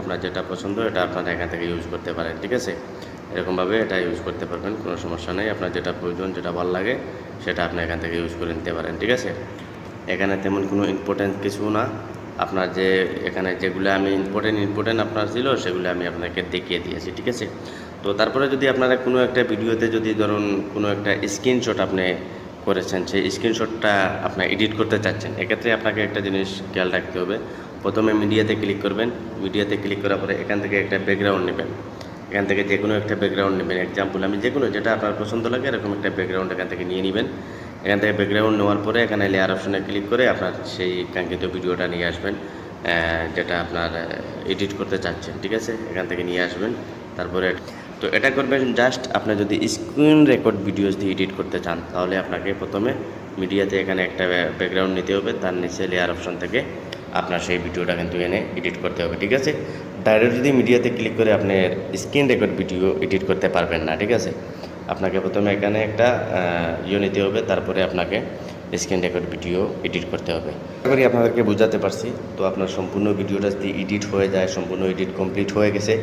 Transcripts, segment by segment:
আপনার যেটা পছন্দ, এটা আপনারা এখান থেকে ইউজ করতে পারেন, ঠিক আছে? এরকমভাবে এটা ইউজ করতে পারবেন, কোনো সমস্যা নেই। আপনার যেটা প্রয়োজন, যেটা ভালো লাগে, সেটা আপনি এখান থেকে ইউজ করে নিতে পারেন, ঠিক আছে? এখানে তেমন কোনো ইম্পর্টেন্ট কিছু না। আপনার যে, এখানে যেগুলো আমি ইম্পর্টেন্ট ইম্পর্টেন্ট আপনার ছিল, সেগুলো আমি আপনাকে দেখিয়ে দিয়েছি, ঠিক আছে? তো তারপরে যদি আপনারা কোনো একটা ভিডিওতে যদি ধরুন কোনো একটা স্ক্রিনশট আপনি করেছেন, সেই স্ক্রিনশটটা আপনার এডিট করতে চাচ্ছেন, এক্ষেত্রে আপনাকে একটা জিনিস খেয়াল রাখতে হবে। প্রথমে মিডিয়াতে ক্লিক করবেন। মিডিয়াতে ক্লিক করার পরে এখান থেকে একটা ব্যাকগ্রাউন্ড নেবেন। এখান থেকে যে কোনো একটা ব্যাকগ্রাউন্ড নেবেন। এক্সাম্পল আমি যে কোনো যেটা আপনার পছন্দ লাগে, এরকম একটা ব্যাকগ্রাউন্ড এখান থেকে নিয়ে নেবেন। এখান থেকে ব্যাকগ্রাউন্ড নেওয়ার পরে এখানে লেয়ার অপশনে ক্লিক করে আপনার সেই কাঙ্ক্ষিত ভিডিওটা নিয়ে আসবেন যেটা আপনার এডিট করতে চাচ্ছেন, ঠিক আছে? এখান থেকে নিয়ে আসবেন। তারপরে তো এটা করবেন জাস্ট আপনি যদি স্ক্রিন রেকর্ড ভিডিওস দিয়ে এডিট করতে চান, তাহলে আপনাকে প্রথমে মিডিয়াতে এখানে একটা ব্যাকগ্রাউন্ড নিতে হবে। তার নিচে লেয়ার অপশন থেকে আপনার সেই ভিডিওটা কিন্তু এনে এডিট করতে হবে, ঠিক আছে? ডাইরেক্ট যদি মিডিয়াতে ক্লিক করে আপনি স্ক্রিন রেকর্ড ভিডিও এডিট করতে পারবেন না, ঠিক আছে? আপনাকে প্রথমে এখানে একটা ইয়ে নিতে হবে, তারপরে আপনাকে স্ক্রিন রেকর্ড ভিডিও এডিট করতে হবে। করি আপনাদেরকে বোঝাতে পারছি। তো আপনার সম্পূর্ণ ভিডিওটা যদি এডিট হয়ে যায়, সম্পূর্ণ এডিট কমপ্লিট হয়ে গেছে,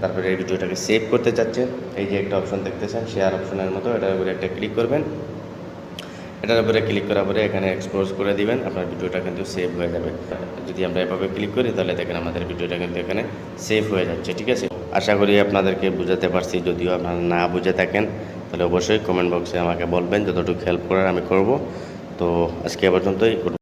তারপরে এই ভিডিওটাকে সেভ করতে চাচ্ছেন, এই যে একটা অপশন দেখতেছেন শেয়ার অপশনের মতো এটার উপরে একটা ক্লিক করবেন। এটার উপরে ক্লিক করার পরে এখানে এক্সপোজ করে দিবেন, আপনার ভিডিওটা কিন্তু সেভ হয়ে যাবে। যদি আমরা এভাবে ক্লিক করি, তাহলে দেখেন আমাদের ভিডিওটা কিন্তু এখানে সেভ হয়ে যাচ্ছে, ঠিক আছে? আশা করি আপনাদেরকে বুঝাতে পারছি, যদিও আপনারা না বুঝে থাকেন, তাহলে অবশ্যই কমেন্ট বক্সে আমাকে বলবেন, যতটুকু হেল্প করার আমি করব। তো আজকে এ পর্যন্তই